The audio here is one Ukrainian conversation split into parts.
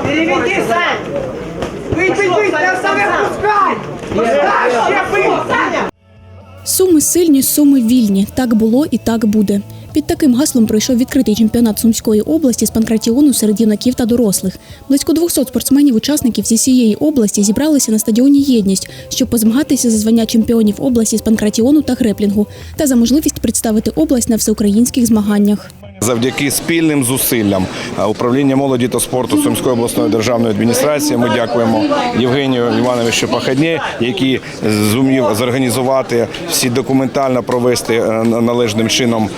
Переведи, Сань! Выйдь, выйдь, выйдь, да самый пускай! Пускай, ще выйдь, Саня! Суми сильні, суми вільні. Так було і так буде. Під таким гаслом пройшов відкритий чемпіонат Сумської області з панкратіону серед юнаків та дорослих. Близько 200 спортсменів-учасників зі всієї області зібралися на стадіоні Єдність, щоб позмагатися за звання чемпіонів області з панкратіону та греплінгу та за можливість представити область на всеукраїнських змаганнях. Завдяки спільним зусиллям управління молоді та спорту Сумської обласної державної адміністрації ми дякуємо Євгенію Івановичу Пахадні, який зумів зорганізувати всі документально провести е, належним чином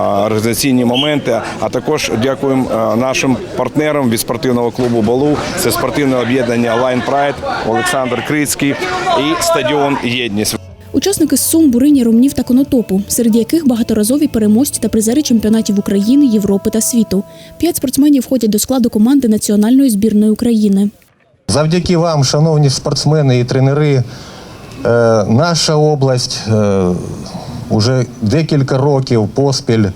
організаційні моменти. А також дякуємо е, нашим партнерам від спортивного клубу Балу. Це спортивне об'єднання Line Pride, Олександр Крицький і стадіон Єдність. Учасники з Сум, Бурині, Румнів та Конотопу, серед яких багаторазові переможці та призери чемпіонатів України, Європи та світу. П'ять спортсменів входять до складу команди національної збірної України. Завдяки вам, шановні спортсмени і тренери, е, наша область е, уже декілька років поспіль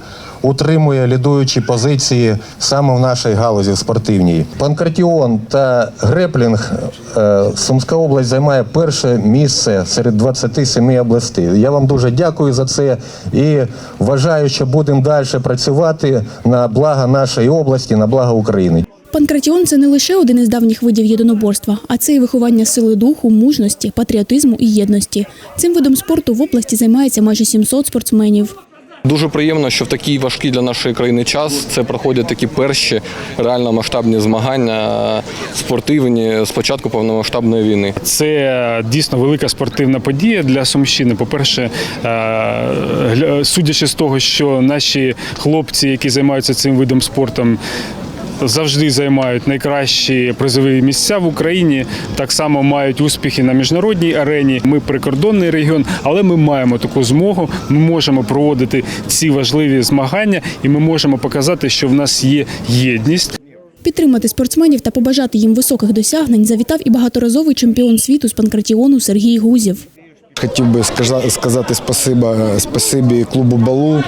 утримує лідуючі позиції саме в нашій галузі спортивній. Панкратіон та греплінг е, Сумська область займає перше місце серед 27 областей. Я вам дуже дякую за це і вважаю, що будемо далі працювати на благо нашої області, на благо України. Панкратіон це не лише один із давніх видів єдиноборства, а це і виховання сили духу, мужності, патріотизму і єдності. Цим видом спорту в області займається майже 700 спортсменів. Дуже приємно, що в такий важкий для нашої країни час це проходять такі перші реально масштабні змагання спортивні з початку повномасштабної війни. Це дійсно велика спортивна подія для Сумщини. По-перше, е, гля- судячи з того, що наші хлопці, які займаються цим видом спорту, завжди займають найкращі призові місця в Україні, так само мають успіхи на міжнародній арені. Ми прикордонний регіон, але ми маємо таку змогу. Ми можемо проводити ці важливі змагання, і ми можемо показати, що в нас є єдність. Підтримати спортсменів та побажати їм високих досягнень завітав і багаторазовий чемпіон світу з панкратіону Сергій Гузів. Хотів би сказати спасибі клубу Балу,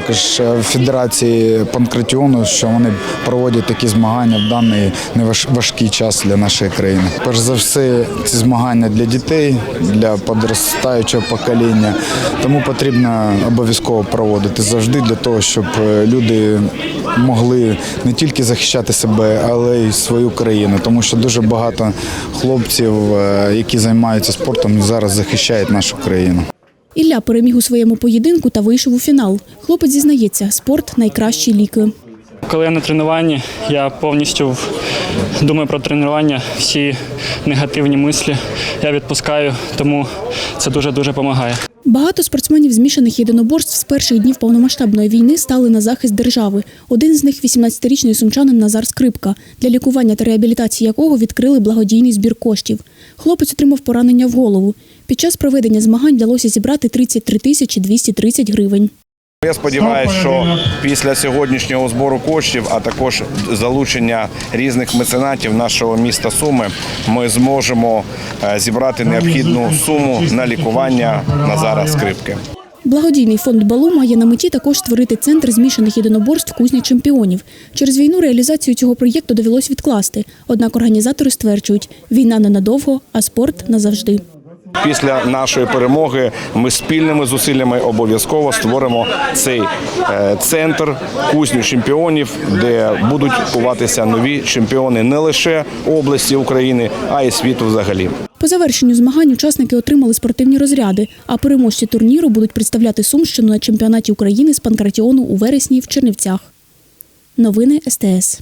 також е, Федерації Панкратіону, що вони проводять такі змагання в даний неважкий час для нашої країни. Перш за все, ці змагання для дітей, для подростаючого покоління. Тому потрібно обов'язково проводити завжди для того, щоб е, люди могли не тільки захищати себе, але й свою країну. Тому що дуже багато хлопців, е, які займаються спортом, зараз захищають нашу країну. Ілля переміг у своєму поєдинку та вийшов у фінал. Хлопець зізнається, спорт найкращі ліки. Коли я на тренуванні, я повністю думаю про тренування, всі негативні мислі я відпускаю, тому це дуже-дуже допомагає. Багато спортсменів змішаних єдиноборств з перших днів повномасштабної війни стали на захист держави. Один з них – 18-річний сумчанин Назар Скрипка, для лікування та реабілітації якого відкрили благодійний збір коштів. Хлопець отримав поранення в голову. Під час проведення змагань вдалося зібрати 33 тисячі 230 гривень. Я сподіваюся, що після сьогоднішнього збору коштів, а також залучення різних меценатів нашого міста Суми, ми зможемо е, зібрати необхідну суму на лікування Назара Скрипки. Благодійний фонд Балу має на меті також створити центр змішаних єдиноборств кузня чемпіонів. Через війну реалізацію цього проєкту довелось відкласти. Однак організатори стверджують, війна ненадовго, а спорт назавжди. Після нашої перемоги ми спільними зусиллями обов'язково створимо цей е, центр кузню чемпіонів, де будуть куватися нові чемпіони не лише області України, а й світу взагалі. По завершенню змагань учасники отримали спортивні розряди, а переможці турніру будуть представляти Сумщину на чемпіонаті України з панкратіону у вересні в Чернівцях. Новини СТС.